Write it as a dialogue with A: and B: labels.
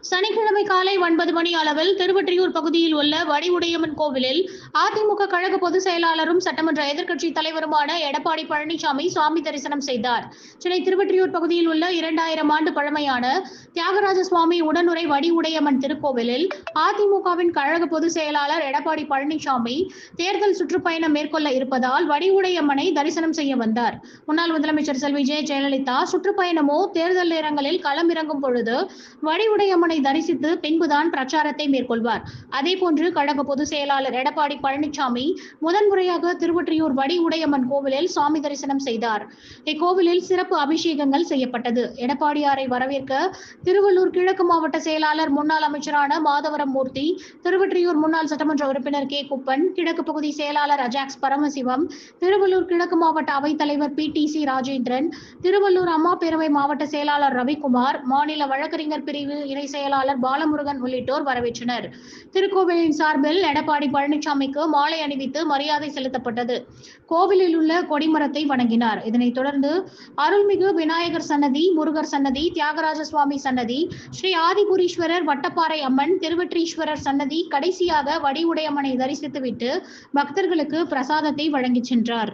A: சனிக்கிழமை காலை ஒன்பது மணி அளவில் திருவொற்றியூர் பகுதியில் உள்ள வடிவுடையம்மன் கோவிலில் அதிமுக கழக பொதுச் செயலாளரும் சட்டமன்ற எதிர்க்கட்சி தலைவருமான எடப்பாடி பழனிசாமி சுவாமி தரிசனம் செய்தார். சென்னை திருவொற்றியூர் பகுதியில் உள்ள இரண்டாயிரம் ஆண்டு பழமையான தியாகராஜ சுவாமி உடனுரை வடிவுடையம்மன் திருக்கோவிலில் அதிமுகவின் கழக பொதுச் செயலாளர் எடப்பாடி பழனிசாமி தேர்தல் சுற்றுப்பயணம் மேற்கொள்ள இருப்பதால் வடிவுடையம்மனை தரிசனம் செய்ய வந்தார். முன்னாள் முதலமைச்சர் செல்வி ஜெயலலிதா சுற்றுப்பயணமோ தேர்தல் நேரங்களில் களம் இறங்கும் பொழுது வடிவுடையம்மனை தரிசித்து பின்புதான் பிரச்சாரத்தை மேற்கொள்வார். அதே போன்று கழக பொதுச் செயலாளர் எடப்பாடி பழனிசாமி முதன்முறையாக திருவொற்றியூர் வடி உடையம்மன் கோவிலில் சுவாமி தரிசனம் செய்தார். இக்கோவிலில் சிறப்பு அபிஷேகங்கள் செய்யப்பட்டது. எடப்பாடியாரை வரவேற்க திருவள்ளூர் கிழக்கு மாவட்ட செயலாளர் முன்னாள் அமைச்சரான மாதவரம் மூர்த்தி திருவொற்றியூர் முன்னாள் சட்டமன்ற உறுப்பினர் கே. குப்பன் கிழக்கு பகுதி செயலாளர் அஜாக்ஸ் பரமசிவம் திருவள்ளூர் கிழக்கு மாவட்ட அவைத்தலைவர் P. D. C. Rajendran Tiruvallur அம்மா பேரவை மாவட்ட செயலாளர் ரவிக்குமார் மாநில வழக்கறிஞர் பிரிவு இணை செயலாளர் பாலமுருகன் உள்ளிட்டோர் வரவேற்றனர். திருக்கோவிலின் சார்பில் எடப்பாடி பழனிசாமிக்கு மாலை அணிவித்து மரியாதை செலுத்தப்பட்டது. கோவிலில் உள்ள கொடிமரத்தை வணங்கினார். இதனைத் தொடர்ந்து அருள்மிகு விநாயகர் சன்னதி முருகர் சன்னதி தியாகராஜ சுவாமி சன்னதி ஸ்ரீ ஆதிபுரீஸ்வரர் வட்டப்பாறை அம்மன் திருவற்றீஸ்வரர் சன்னதி கடைசியாக வடிவுடையம்மனை தரிசித்துவிட்டு பக்தர்களுக்கு பிரசாதத்தை வழங்கிச் சென்றார்.